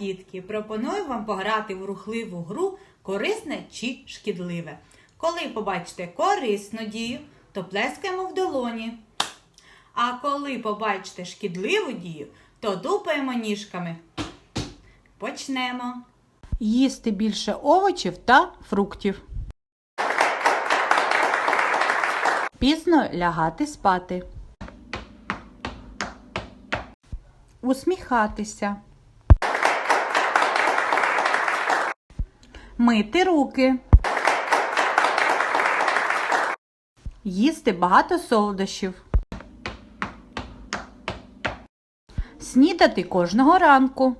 дітки, пропоную вам пограти в рухливу гру корисне чи шкідливе. Коли побачите корисну дію, то плескаємо в долоні. А коли побачите шкідливу дію, то дупаємо ніжками. Почнемо. Їсти більше овочів та фруктів. Пізно лягати спати. Усміхатися. Мити руки. Їсти багато солодощів. Снідати кожного ранку.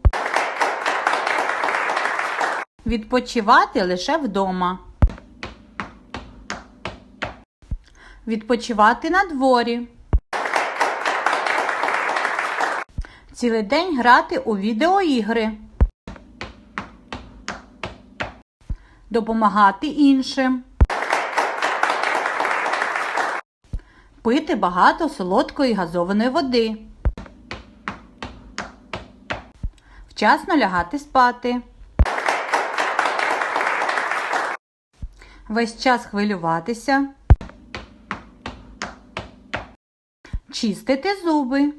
Відпочивати лише вдома. Відпочивати на дворі. Цілий день грати у відеоігри. Допомагати іншим. Пити багато солодкої газованої води. Вчасно лягати спати. Весь час хвилюватися. Чистити зуби.